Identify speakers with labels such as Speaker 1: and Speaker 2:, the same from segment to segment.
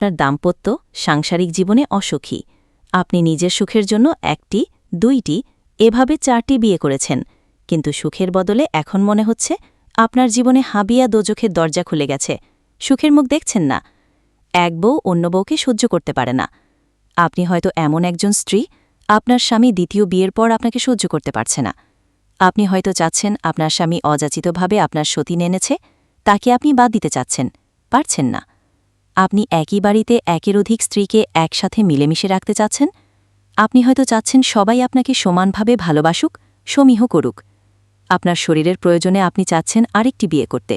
Speaker 1: আপনার দাম্পত্য, সাংসারিক জীবনে অসুখী। আপনি নিজের সুখের জন্য একটি, দুইটি, এভাবে চারটি বিয়ে করেছেন। কিন্তু সুখের বদলে এখন মনে হচ্ছে আপনার জীবনে হাবিয়া দোজখের দরজা খুলে গেছে। সুখের মুখ দেখছেন না। এক বউ অন্য বউকে সহ্য করতে পারে না। আপনি হয়তো এমন একজন স্ত্রী, আপনার স্বামী দ্বিতীয় বিয়ের পর আপনাকে সহ্য করতে পারছে না। আপনি হয়তো চাচ্ছেন আপনার স্বামী অযাচিতভাবে আপনার সতীন এনেছে তাকে আপনি বাদ দিতে চাচ্ছেন, পারছেন না। আপনি একই বাড়িতে একের অধিক স্ত্রীকে একসাথে মিলেমিশে রাখতে চাচ্ছেন? আপনি হয়তো চাচ্ছেন সবাই আপনাকে সমানভাবে ভালোবাসুক, সমীহ করুক। আপনার শরীরের প্রয়োজনে আপনি চাচ্ছেন আরেকটি বিয়ে করতে।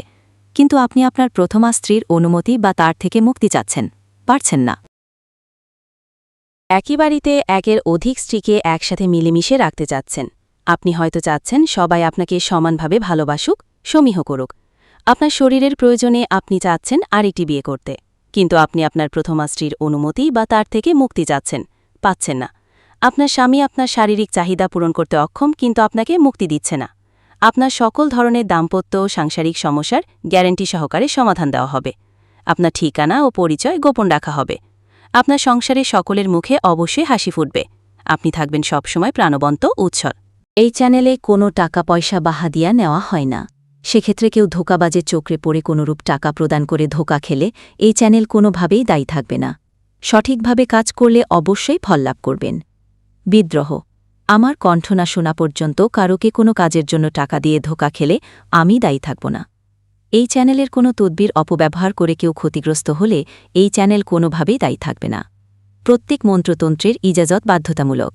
Speaker 1: কিন্তু আপনি আপনার প্রথমা স্ত্রীর অনুমতি বা তার থেকে মুক্তি চাচ্ছেন। পারছেন না। একই বাড়িতে একের অধিক স্ত্রীকে একসাথে মিলেমিশে রাখতে চাচ্ছেন। আপনি হয়তো চাচ্ছেন সবাই আপনাকে সমানভাবে ভালোবাসুক, সমীহ করুক। আপনার শরীরের প্রয়োজনে আপনি চাচ্ছেন আরেকটি বিয়ে করতে। কিন্তু আপনি আপনার প্রথমা স্ত্রীর অনুমতি বা তার থেকে মুক্তি যাচ্ছেন, পাচ্ছেন না। আপনার স্বামী আপনার শারীরিক চাহিদা পূরণ করতে অক্ষম, কিন্তু আপনাকে মুক্তি দিচ্ছে না। আপনার সকল ধরনের দাম্পত্য ও সাংসারিক সমস্যার গ্যারেন্টি সহকারে সমাধান দেওয়া হবে। আপনার ঠিকানা ও পরিচয় গোপন রাখা হবে। আপনার সংসারে সকলের মুখে অবশ্যই হাসি ফুটবে। আপনি থাকবেন সবসময় প্রাণবন্ত, উৎসল। এই চ্যানেলে কোনো টাকা পয়সা বাহাদিয়া নেওয়া হয় না। সেক্ষেত্রে কেউ ধোকাবাজের চোখে পড়ে কোনোরূপ টাকা প্রদান করে ধোকা খেলে এই চ্যানেল কোনোভাবেই দায়ী থাকবে না। সঠিকভাবে কাজ করলে অবশ্যই ফল লাভ করবেন। বিদ্রোহ। আমার কণ্ঠ না শোনা পর্যন্ত কারোকে কোনো কাজের জন্য টাকা দিয়ে ধোকা খেলে আমি দায়ী থাকব না। এই চ্যানেলের কোনো তদবির অপব্যবহার করে কেউ ক্ষতিগ্রস্ত হলে এই চ্যানেল কোনোভাবেই দায়ী থাকবে না। প্রত্যেক মন্ত্রতন্ত্রের ইজাজত বাধ্যতামূলক।